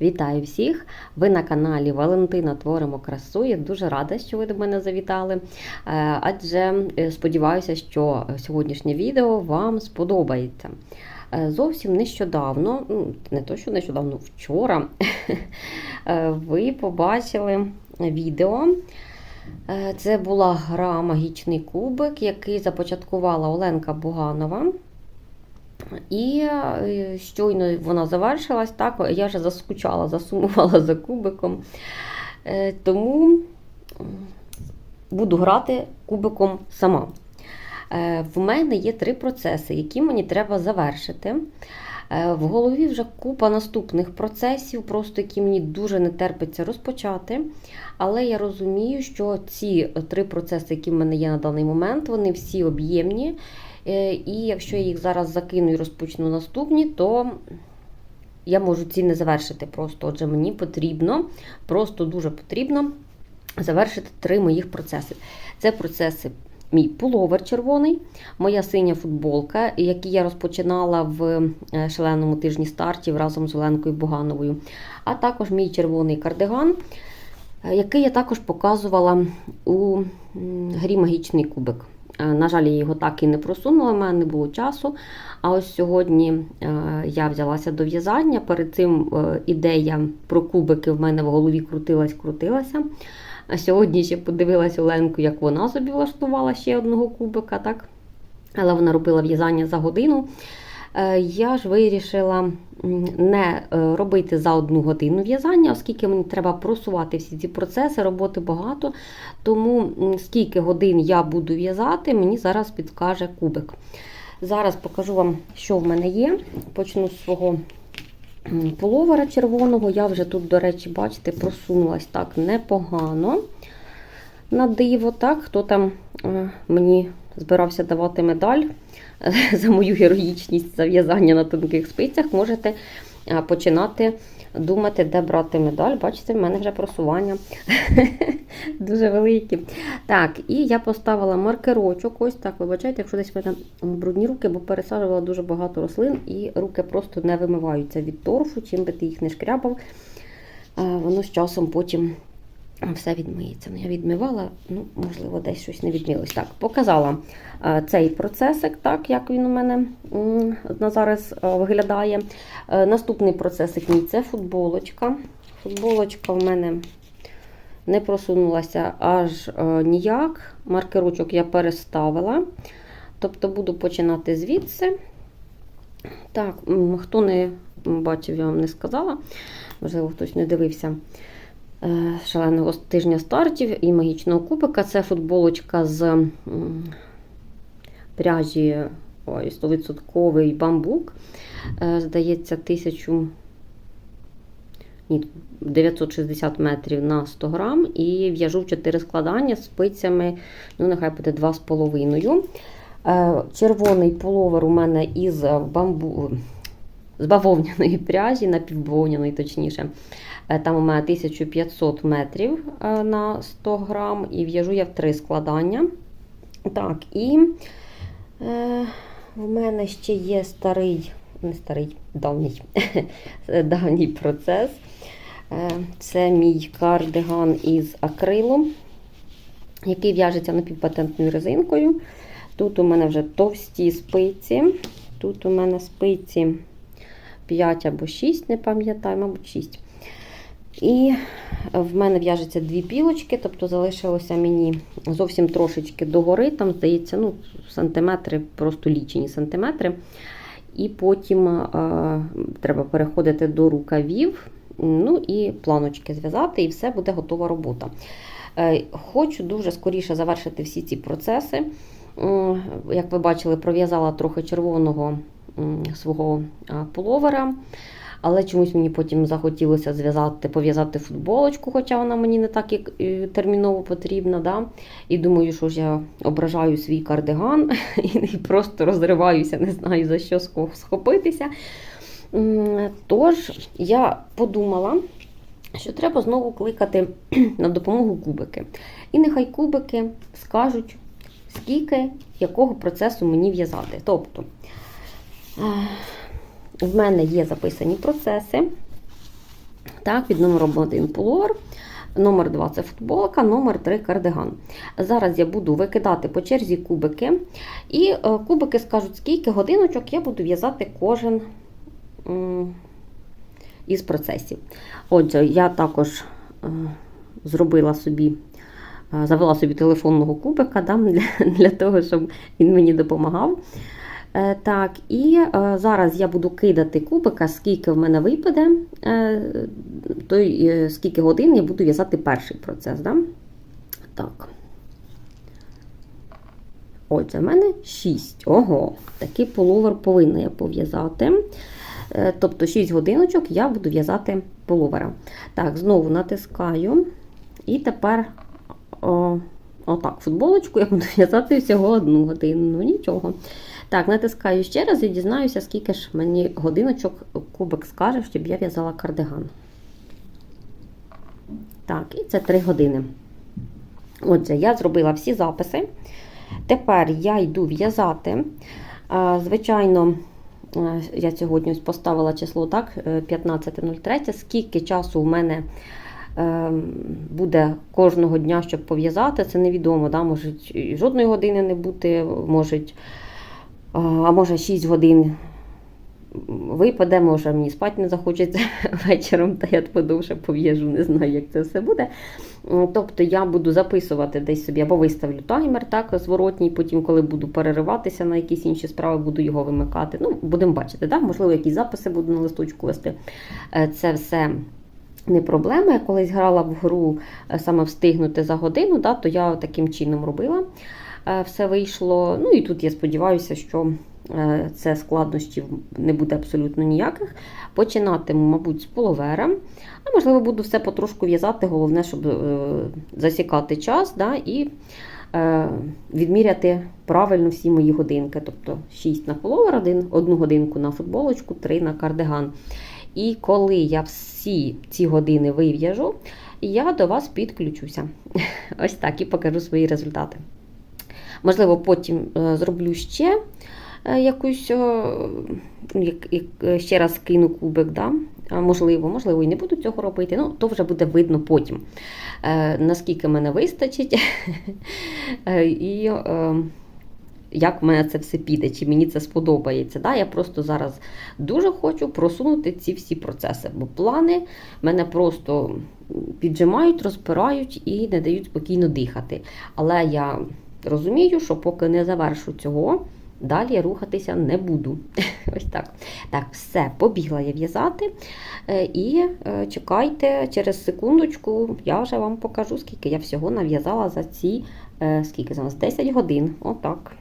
Вітаю всіх! Ви на каналі Валентина Творимо красу. Я дуже рада, що ви до мене завітали. Е, Адже е, сподіваюся, що сьогоднішнє відео вам сподобається. Е, Зовсім нещодавно, ну не то, що нещодавно, вчора ви побачили відео. Це була гра Магічний кубик, який започаткувала Оленка Буганова. І е, щойно вона завершилась, так, я вже заскучала, засумувала за кубиком. Е, Тому буду грати кубиком сама. Е, В мене є три процеси, які мені треба завершити. Е, В голові вже купа наступних процесів, просто які мені дуже не терпиться розпочати. Але я розумію, що ці три процеси, які в мене є на даний момент, вони всі об'ємні. Е, І якщо я їх зараз закину і розпочну наступні, то я можу ці не завершити просто. Отже, мені потрібно, просто дуже потрібно завершити три моїх процеси. Це процеси. Мій пуловер червоний, моя синя футболка, які я розпочинала в е, шаленому тижні стартів разом з Оленкою Бугановою, а також мій червоний кардиган, е, який я також показувала у грі Магічний кубик. Е, На жаль, я його так і не просунула, в мене не було часу. А ось сьогодні е, я взялася до в'язання. Перед цим е, ідея про кубики в мене в голові крутилась-крутилася. А сьогодні ще подивилася Оленку, як вона собі влаштувала ще одного кубика, так? але вона робила в'язання за годину. Е, Я ж вирішила не е, робити за одну годину в'язання, оскільки мені треба просувати всі ці процеси, роботи багато. Тому скільки годин я буду в'язати, мені зараз підкаже кубик. Зараз покажу вам, що в мене є. Почну з свого м, пуловера червоного. Я вже тут, до речі, бачите, просунулась так непогано. На диво, так, хто там е, мені збирався давати медаль за мою героїчність за в'язання на тонких спицях, можете починати думати, де брати медаль. Бачите, в мене вже просування дуже великі. Так, і я поставила маркерочок. Ось так, вибачайте, якщо десь в мене брудні руки, бо пересаджувала дуже багато рослин, і руки просто не вимиваються від торфу, чим би ти їх не шкрябав. Воно з часом потім все відмиється. Ну, я відмивала, ну, можливо, десь щось не відмилось. Так, показала е, цей процесик, так, як він у мене на зараз е, виглядає. Е, Наступний процесик мій це футболочка. Футболочка в мене не просунулася аж ніяк. Маркерочок я переставила. Тобто буду починати звідси. Так, хто не бачив, я вам не сказала. Можливо, хтось не дивився шаленого тижня стартів і магічного кубика. Це футболочка з пряжі ой, 100% бамбук. Е, Здається, 1000. Ні, 960 метрів на 100 грам і в'яжу в 4 складання спицями, ну нехай буде 2,5. Е, Червоний пуловер у мене із бамбу, з бавовняної пряжі, напівбавовняної точніше. Е, Там у мене 1500 метрів е, на 100 грам, і в'яжу я в 3 складання. Так, і е, в мене ще є старий, не старий, давній, давній процес. Е, Це мій кардиган із акрилу, який в'яжеться напівпатентною резинкою. Тут у мене вже товсті спиці. Тут у мене спиці 5 або 6, не пам'ятаю, мабуть, 6. І в мене в'яжеться дві пілочки, тобто залишилося мені зовсім трошечки догори, там, здається, ну, сантиметри, просто лічені сантиметри. І потім е, треба переходити до рукавів, ну і планочки зв'язати, і все буде готова робота. Е, хочу дуже скоріше завершити всі ці процеси. Як ви бачили, пров'язала трохи червоного свого пуловера. Але чомусь мені потім захотілося зв'язати, пов'язати футболочку, хоча вона мені не так як е, терміново потрібна. Да? І думаю, що ж я ображаю свій кардиган і просто розриваюся, не знаю за що схопитися. Тож я подумала, що треба знову кликати на допомогу кубики. І нехай кубики скажуть, скільки якого процесу мені в'язати. Тобто, в мене є записані процеси. Так, під номером 1 пуловер. Номер 2 це футболка, номер 3 кардиган. Зараз я буду викидати по черзі кубики. І е, кубики скажуть, скільки годиночок я буду в'язати кожен із процесів. Отже, я також е, зробила собі, е, завела собі телефонного кубика да, для, для того, щоб він мені допомагав. Е, Так, і е, зараз я буду кидати кубика, скільки в мене випаде, е, той, е, скільки годин я буду в'язати перший процес. Да? Так. Отже, в мене 6. Ого, такий половер повинна я пов'язати. Тобто 6 годиночок я буду в'язати половера. Так, знову натискаю. І тепер о, отак, футболочку я буду в'язати всього одну годину. Ну нічого. Так, натискаю ще раз і дізнаюся, скільки ж мені годиночок кубик скаже, щоб я в'язала кардиган. Так, і це 3 години. Отже, я зробила всі записи. Тепер я йду в'язати. Звичайно, е, я сьогодні поставила число так, е, 15.03. Скільки часу в мене е, буде кожного дня, щоб пов'язати, це невідомо. Да? Може жодної години не бути, може, а може 6 годин випаде, може мені спати не захочеться вечором, та я подовше пов'яжу, не знаю, як це все буде. Тобто я буду записувати десь собі або виставлю таймер, так, зворотній, потім, коли буду перериватися на якісь інші справи, буду його вимикати. Ну, будемо бачити, так? можливо, якісь записи буду на листочку вести. Е, Це все. Не проблема. Я колись грала в гру е, саме встигнути за годину, да, то я таким чином робила. Е, Все вийшло. Ну і тут я сподіваюся, що е, це складнощів не буде абсолютно ніяких. Починатиму, мабуть, з половера. А можливо, буду все потрошку в'язати. Головне, щоб е, засікати час да, і відміряти правильно всі мої годинки. Тобто 6 на половер, 1, 1 годинку на футболочку, 3 на кардиган. І коли я всі ці години вив'яжу, я до вас підключуся. Ось так і покажу свої результати. Можливо, потім е, зроблю ще е, якусь, е, як, ще раз кину кубик. Да? Можливо, можливо, і не буду цього робити. Ну, то вже буде видно потім, наскільки мене вистачить. І як в мене це все піде, чи мені це сподобається. Да? Я просто зараз дуже хочу просунути ці всі процеси, бо плани мене просто піджимають, розпирають і не дають спокійно дихати. Але я розумію, що поки не завершу цього, далі я рухатися не буду. Ось так. Так, все, побігла я в'язати. Е, І е, чекайте, через секундочку я вже вам покажу, скільки я всього нав'язала за ці е, скільки за нас? 10 годин. Отак.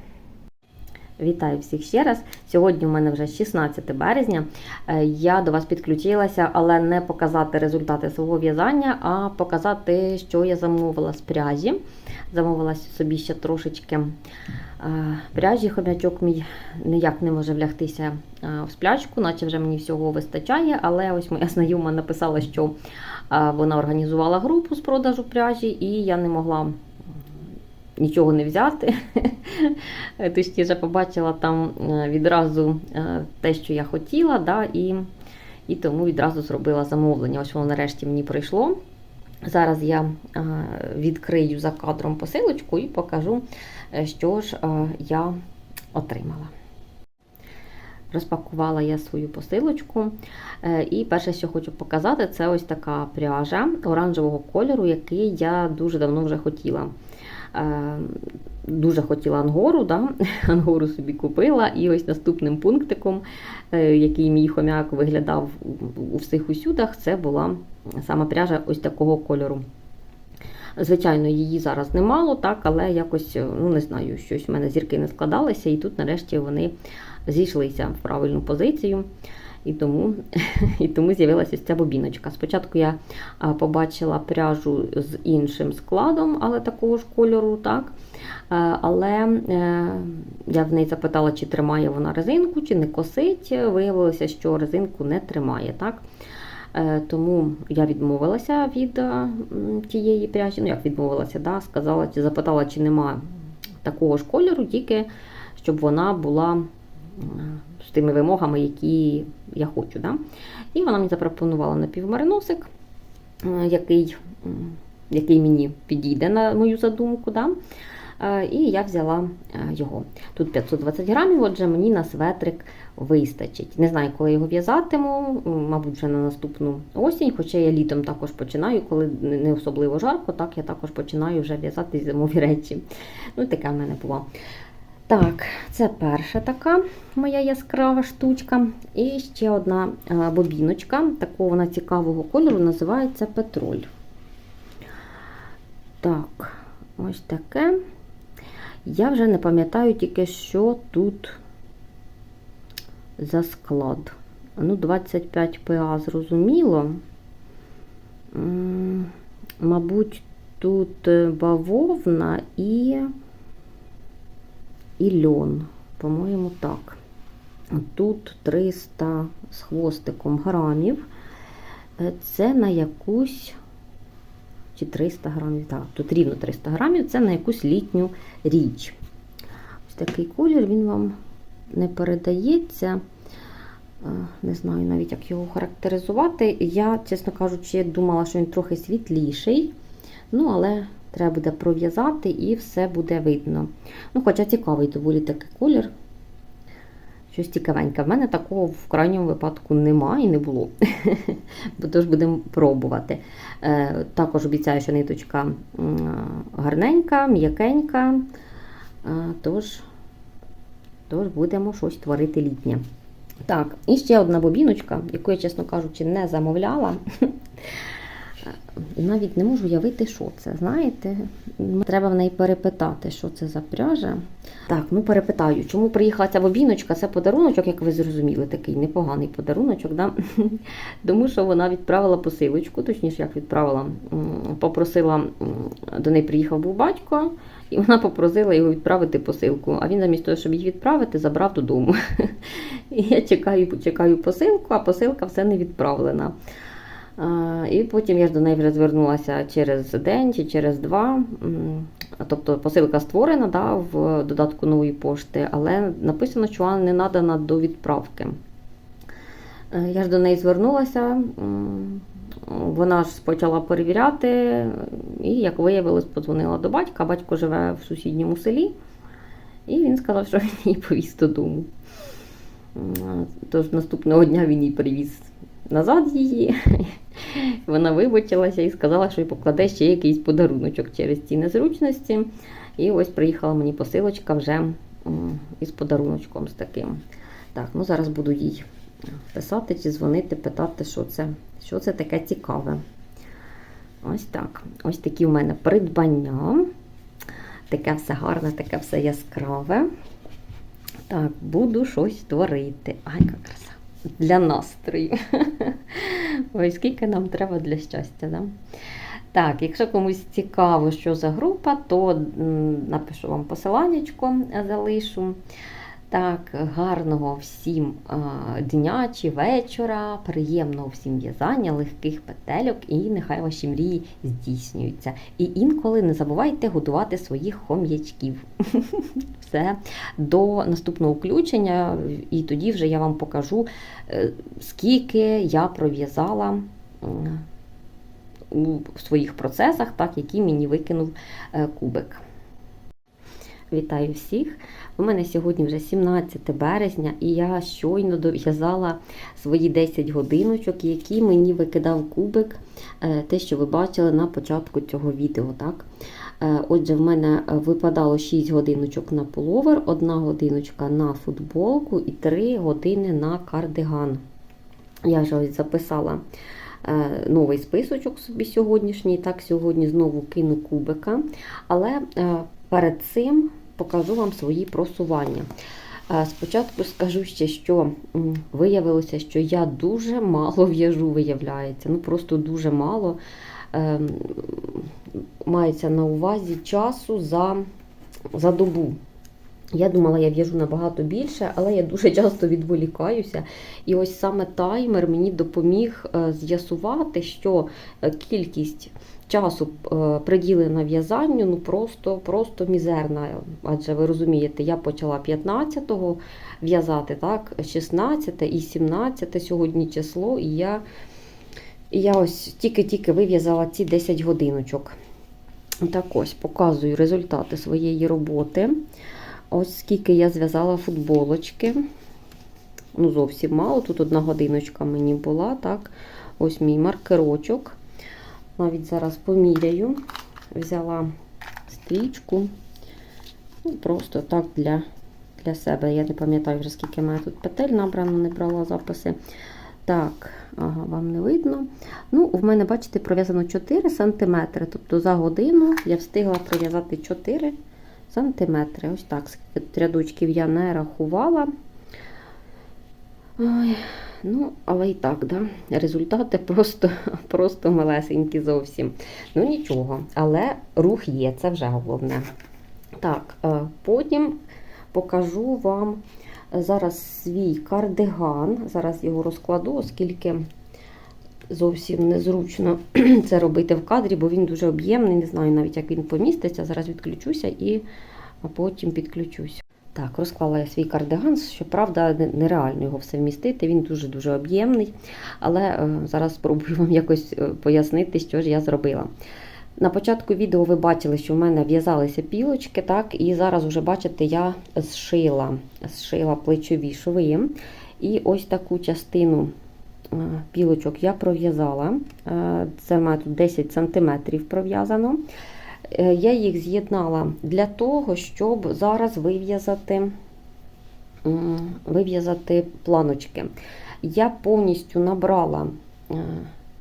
Вітаю всіх ще раз. Сьогодні у мене вже 16 березня. Е, Я до вас підключилася, але не показати результати свого в'язання, а показати, що я замовила з пряжі. Замовила собі ще трошечки е, пряжі. Хомячок мій ніяк не може влягтися е, в сплячку, наче вже мені всього вистачає. Але ось моя знайома написала, що вона організувала групу з продажу пряжі, і я не могла нічого не взяти. Точніше, побачила там е, відразу е, те, що я хотіла, да, і, і тому відразу зробила замовлення. Ось воно нарешті мені прийшло. Зараз я е, відкрию за кадром посилочку і покажу, що ж я отримала. Розпакувала я свою посилочку. І перше, що хочу показати, це ось така пряжа оранжевого кольору, який я дуже давно вже хотіла. Е, Дуже хотіла ангору, да? ангору собі купила. І ось наступним пунктиком, е, який мій хомяк виглядав у- всіх усюдах, це була саме пряжа ось такого кольору. Звичайно, її зараз немало, так, але якось, е, ну не знаю, щось в мене зірки не складалися, і тут нарешті вони зійшлися в правильну позицію. І тому, і тому з'явилася ось ця бобіночка. Спочатку я побачила пряжу з іншим складом, але такого ж кольору, так. Але е, я в неї запитала, чи тримає вона резинку, чи не косить. Виявилося, що резинку не тримає. так. Е, Тому я відмовилася від е, тієї пряжі. Ну, як відмовилася, да? сказала, чи запитала, чи нема такого ж кольору, тільки щоб вона була з тими вимогами, які я хочу. Да? І вона мені запропонувала напівмариносик, е, який, який мені підійде на мою задумку. Да? Е, І я взяла е, його. Тут 520 грамів, отже, мені на светрик вистачить. Не знаю, коли його в'язатиму, мабуть, вже на наступну осінь, хоча я літом також починаю, коли не особливо жарко, так я також починаю вже в'язати зимові речі. Ну, таке в мене було. Так, це перша така моя яскрава штучка. І ще одна е, бобіночка, такого вона цікавого кольору, називається Петроль. Так, ось таке. Я вже не пам'ятаю тільки, що тут за склад. Ну, 25 ПА зрозуміло. Мабуть, тут бавовна і, і льон. По-моєму, так. Тут 300 з хвостиком грамів. Е, Це на якусь чи 300 грамів, так, тут рівно 300 грамів, це на якусь літню річ. Ось такий колір, він вам не передається. Е, Не знаю навіть, як його характеризувати. Я, чесно кажучи, думала, що він трохи світліший. Ну, але треба буде пров'язати і все буде видно. Ну, Хоча цікавий доволі такий колір. Щось цікавеньке. В мене такого в крайньому випадку немає і не було. Бо тож будемо пробувати. Е, Також обіцяю, що ниточка гарненька, м'якенька. Е, Тож, тож будемо щось творити літнє. Так, і ще одна бобіночка, яку я, чесно кажучи, не замовляла. Навіть не можу уявити, що це. Знаєте, треба в неї перепитати, що це за пряжа. Так, ну перепитаю, чому приїхала ця бобіночка? Це подаруночок, як ви зрозуміли, такий непоганий подаруночок. Да? Тому що вона відправила посилочку, точніше, як відправила, попросила до неї приїхав був батько, і вона попросила його відправити посилку. А він замість того, щоб її відправити, забрав додому. І я чекаю, чекаю посилку, а посилка все не відправлена. І потім я ж до неї вже звернулася через день чи через два. Тобто посилка створена да, в додатку нової пошти, але написано, що вона не надана до відправки. Е, Я ж до неї звернулася, вона ж почала перевіряти, і, як виявилось, подзвонила до батька. Батько живе в сусідньому селі, і він сказав, що він її повіз додому. Тож наступного дня він її привіз назад її. Вона вибачилася і сказала, що й покладе ще якийсь подаруночок через ці незручності. І ось приїхала мені посилочка вже із подаруночком з таким. Так, ну зараз буду їй писати чи дзвонити, питати, що це, що це таке цікаве. Ось так. Ось такі в мене придбання. Таке все гарне, таке все яскраве. Так, буду щось творити. Ай, яка краса. Для настрою. Ой, скільки нам треба для щастя, да? Так, якщо комусь цікаво, що за група, то напишу вам посиланнячко, залишу. Так, гарного всім дня чи вечора, приємного всім в'язання, легких петельок, і нехай ваші мрії здійснюються. І інколи не забувайте годувати своїх хом'ячків. Все до наступного включення, і тоді вже я вам покажу, е, скільки я пров'язала у своїх процесах, так, які мені викинув е, кубик. Вітаю всіх! У мене сьогодні вже 17 березня, і я щойно дов'язала свої 10 годиночок, які мені викидав кубик, е, те, що ви бачили на початку цього відео. Так? Е, Отже, в мене випадало 6 годиночок на пуловер, 1 годиночка на футболку і 3 години на кардиган. Я вже ось записала е, новий списочок собі сьогоднішній. Так, сьогодні знову кину кубика. Але перед цим покажу вам свої просування. Спочатку скажу ще, що виявилося, що я дуже мало в'яжу, виявляється. Ну просто дуже мало. Ем, Мається на увазі часу за, за добу. Я думала, я в'яжу набагато більше, але я дуже часто відволікаюся. І ось саме таймер мені допоміг е, з'ясувати, що е, кількість часу е, приділена в'язанню ну просто, просто мізерна. Адже ви розумієте, я почала 15-го в'язати, так, 16 і 17 сьогодні число, і я, і я ось тільки-тільки вив'язала ці 10 годиночок. Так ось показую результати своєї роботи. Ось скільки я зв'язала футболочки. Ну, зовсім мало. Тут одна годиночка мені була, так. Ось мій маркерочок. Навіть зараз поміряю. Взяла стрічку. Ну, просто так для для себе. Я не пам'ятаю вже, скільки мене тут петель набрано, не брала записи. Так, ага, вам не видно. Ну, в мене, бачите, пров'язано 4 см. Тобто за годину я встигла пров'язати 4 сантиметри. Ось так, скільки рядочків я не рахувала. Ой, ну, але і так, да? результати просто просто малесенькі зовсім. Ну, нічого, але рух є, це вже головне. Так, е, потім покажу вам зараз свій кардиган. Зараз його розкладу, оскільки зовсім незручно це робити в кадрі, бо він дуже об'ємний, не знаю навіть, як він поміститься. Зараз відключуся і потім підключуся. Так, розклала я свій кардиган, щоправда, нереально його все вмістити, він дуже-дуже об'ємний. Але е, зараз спробую вам якось е, пояснити, що ж я зробила. На початку відео ви бачили, що в мене в'язалися пілочки, так, і зараз вже бачите, я зшила, зшила плечові шви. І ось таку частину пілочок я пров'язала. Це мене тут 10 см пров'язано. Е, я їх з'єднала для того, щоб зараз вив'язати вив'язати планочки. Я повністю набрала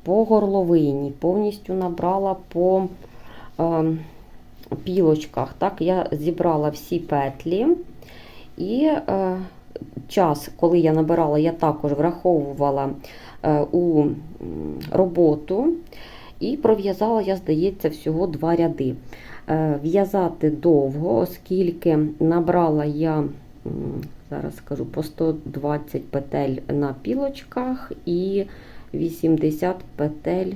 по горловині, повністю набрала по пілочках. Так, Я зібрала всі петлі і е, час, коли я набирала, я також враховувала е, у роботу і пров'язала, я, здається, всього два ряди. Е, в'язати довго, оскільки набрала я, зараз скажу, по 120 петель на пілочках і 80 петель.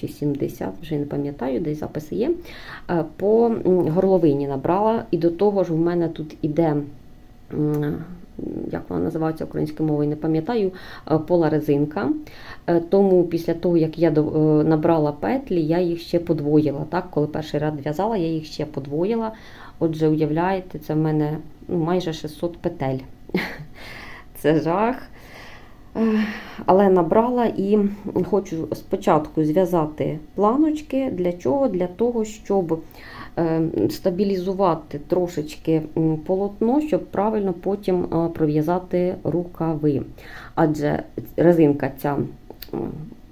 Чи 70, вже не пам'ятаю, десь записи є. Е, по горловині набрала, і до того ж, в мене тут іде як вона називається українською мовою, не пам'ятаю, е, пола резинка. Е, тому після того, як я е, набрала петлі, я їх ще подвоїла. Так? Коли перший ряд в'язала, я їх ще подвоїла. Отже, уявляєте, це в мене ну, майже 600 петель. Це жах. Але набрала і хочу спочатку зв'язати планочки. Для чого? Для того, щоб стабілізувати трошечки полотно, щоб правильно потім е, пров'язати рукави. Адже резинка ця,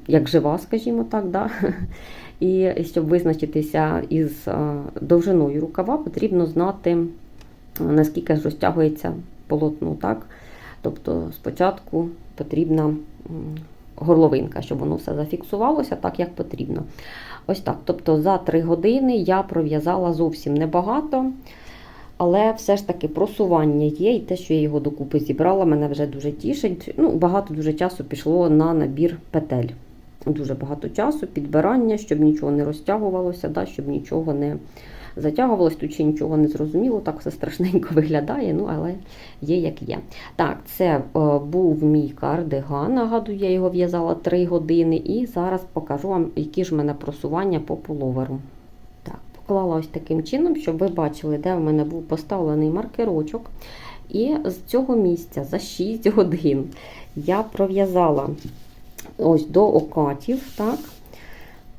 як жива, скажімо так, да? і щоб визначитися із е, довжиною рукава, потрібно знати, наскільки розтягується полотно. Так? Тобто спочатку потрібна горловинка, щоб воно все зафіксувалося так, як потрібно. Ось так. Тобто за 3 години я пров'язала зовсім небагато. Але все ж таки просування є, і те, що я його докупи зібрала, мене вже дуже тішить. Ну, Багато дуже часу пішло на набір петель. Дуже багато часу, підбирання, щоб нічого не розтягувалося, да, щоб нічого не затягувалось, тут ще нічого не зрозуміло, так все страшненько виглядає, ну але є як є. Так, це е, був мій кардиган, нагадую, я його в'язала 3 години, і зараз покажу вам, які ж в мене просування по пуловеру. Так, Поклала ось таким чином, щоб ви бачили, де в мене був поставлений маркерочок. І з цього місця за 6 годин я пров'язала ось до окатів. так,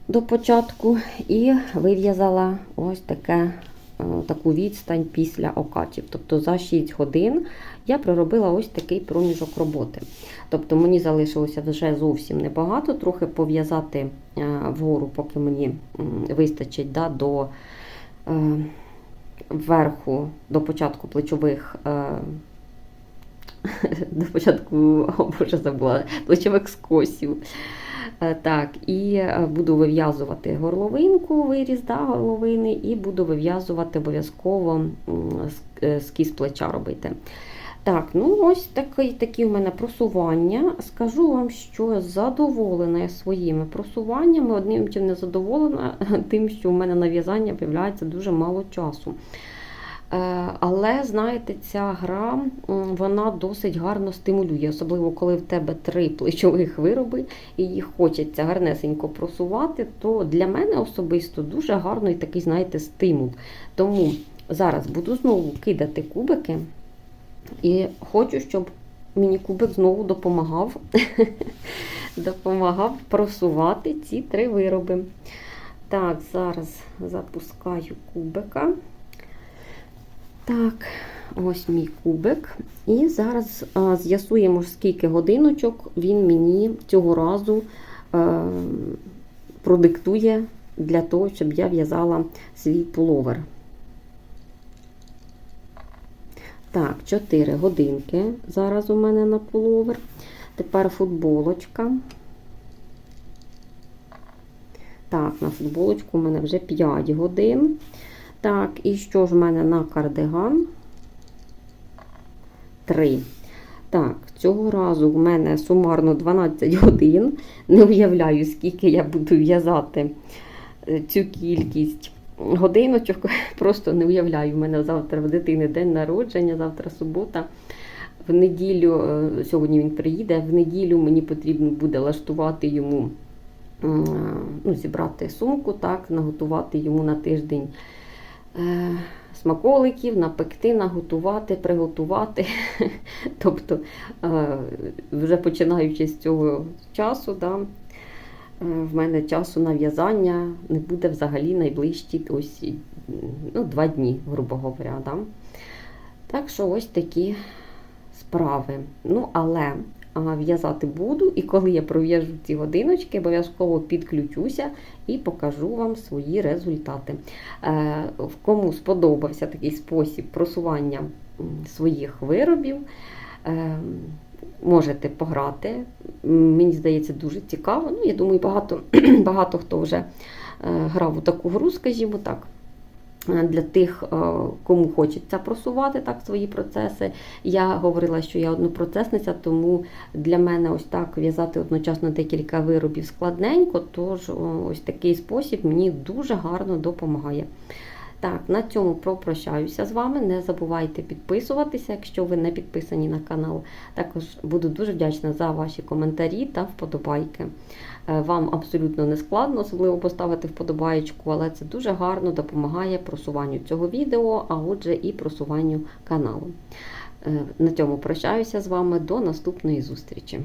до початку і вив'язала ось таке, е, таку відстань після окатів. Тобто за 6 годин я проробила ось такий проміжок роботи. Тобто мені залишилося вже зовсім небагато, трохи пов'язати е, вгору, поки мені вистачить да, до е, верху, до початку плечових. До початку, о Боже, забула, плечових скосів. Е, Так, і е, буду вив'язувати горловинку, виріз да, горловини, і буду вив'язувати обов'язково е, скіз плеча робити. Так, ну ось такі, такі в мене просування. Скажу вам, що задоволена я своїми просуваннями. Одним чим не задоволена, тим, що в мене на в'язання виявляється дуже мало часу. Е, Але знаєте, ця гра вона досить гарно стимулює, особливо коли в тебе три плечових вироби і їх хочеться гарнесенько просувати, то для мене особисто дуже гарний такий, знаєте, стимул. Тому зараз буду знову кидати кубики і хочу, щоб мені кубик знову допомагав, допомагав просувати ці три вироби. Так, зараз запускаю кубика. Так, ось мій кубик. І зараз а, з'ясуємо, скільки годиночок він мені цього разу е, продиктує для того, щоб я в'язала свій пуловер. Так, 4 годинки зараз у мене на пуловер. Тепер футболочка. Так, на футболочку у мене вже 5 годин. Так, і що ж в мене на кардиган? 3. Так, цього разу в мене сумарно 12 годин. Не уявляю, скільки я буду в'язати е, цю кількість годиночок. Просто не уявляю. У мене завтра в дитини день народження, завтра субота. В неділю, е, сьогодні він приїде, в неділю мені потрібно буде лаштувати йому, ну, зібрати сумку, так, наготувати йому на тиждень е, смаколиків, напекти, наготувати, приготувати. Тобто, е, вже починаючи з цього часу, да, е, в мене часу на в'язання не буде взагалі найближчі ось, ну, два дні, грубо говоря. Да. Так що ось такі справи. Ну, але в'язати буду, і коли я пров'яжу ці годиночки, обов'язково підключуся і покажу вам свої результати. Е, кому сподобався такий спосіб просування своїх виробів, е, можете пограти. Мені здається, дуже цікаво. Ну, я думаю, багато, багато хто вже е, грав у таку гру, скажімо так. Е, Для тих, е, кому хочеться просувати так свої процеси. Я говорила, що я однопроцесниця, тому для мене ось так в'язати одночасно декілька виробів складненько, тож ось такий спосіб мені дуже гарно допомагає. Так, на цьому прощаюся з вами. Не забувайте підписуватися, якщо ви не підписані на канал. Також буду дуже вдячна за ваші коментарі та вподобайки. Е, Вам абсолютно не складно, особливо поставити вподобаєчку, але це дуже гарно допомагає просуванню цього відео, а отже, і просуванню каналу. Е, На цьому прощаюся з вами до наступної зустрічі.